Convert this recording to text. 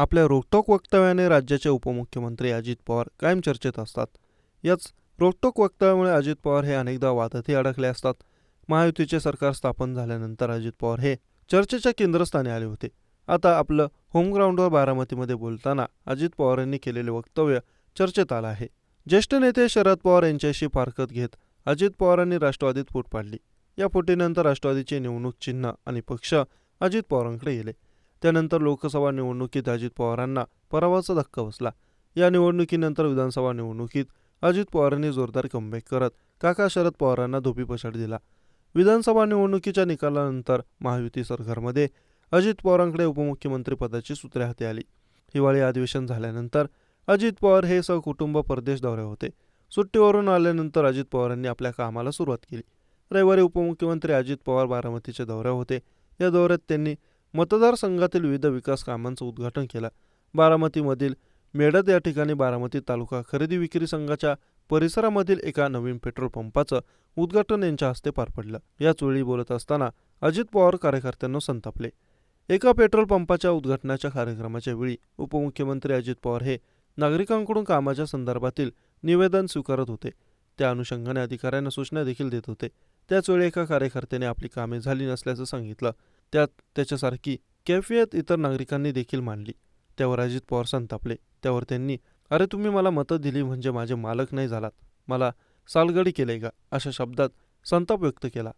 आपल्या रोखटोक वक्तव्याने राज्याचे उपमुख्यमंत्री अजित पवार कायम चर्चेत असतात. याच रोखटोक वक्तव्यामुळे अजित पवार हे अनेकदा वादातही अडकले असतात. महायुतीचे सरकार स्थापन झाल्यानंतर अजित पवार हे चर्चेच्या केंद्रस्थानी आले होते. आता आपलं होमग्राऊंडवर बारामतीमध्ये बोलताना अजित पवार यांनी केलेले वक्तव्य चर्चेत आलं आहे. ज्येष्ठ नेते शरद पवार यांच्याशी फारकत घेत अजित पवारांनी राष्ट्रवादीत फूट पाडली. या फुटीनंतर राष्ट्रवादीचे निवडणूक चिन्ह आणि पक्ष अजित पवारांकडे गेले. त्यानंतर लोकसभा निवडणुकीत अजित पवारांना पराभवाचा धक्का बसला. या निवडणुकीनंतर विधानसभा निवडणुकीत अजित पवारांनी जोरदार कमबॅक करत काका शरद पवारांना धोपी पछाड दिला. विधानसभा निवडणुकीच्या निकालानंतर महायुती सरकारमध्ये अजित पवारांकडे उपमुख्यमंत्रीपदाची सूत्रे हाती आली. हिवाळी अधिवेशन झाल्यानंतर अजित पवार हे सहकुटुंब परदेश दौरे होते. सुट्टीवरून आल्यानंतर अजित पवारांनी आपल्या कामाला सुरुवात केली. रविवारी उपमुख्यमंत्री अजित पवार बारामतीच्या दौऱ्यावर होते. या दौऱ्यात त्यांनी मतदारसंघातील विविध विकास कामांचं उद्घाटन केलं. बारामतीमधील मेडद या ठिकाणी बारामती तालुका खरेदी विक्री संघाच्या परिसरामधील एका नवीन पेट्रोल पंपाचं उद्घाटन यांच्या हस्ते पार पडलं. याचवेळी बोलत असताना अजित पवार कार्यकर्त्यांना संतापले. एका पेट्रोल पंपाच्या उद्घाटनाच्या कार्यक्रमाच्या वेळी उपमुख्यमंत्री अजित पवार हे नागरिकांकडून कामाच्या संदर्भातील निवेदन स्वीकारत होते. त्या अनुषंगाने अधिकाऱ्यांना सूचना देखील देत होते. त्याचवेळी एका कार्यकर्त्याने आपली कामे झाली नसल्याचं सांगितलं. त्यात त्याच्यासारखी कैफियत इतर नागरिकांनी देखील मांडली. त्यावर अजित पवार संतापले. त्यावर त्यांनी अरे तुम्ही मला मतं दिली म्हणजे माझे मालक नाही झालात. मला सालगडी केले का? अशा शब्दात संताप व्यक्त केला.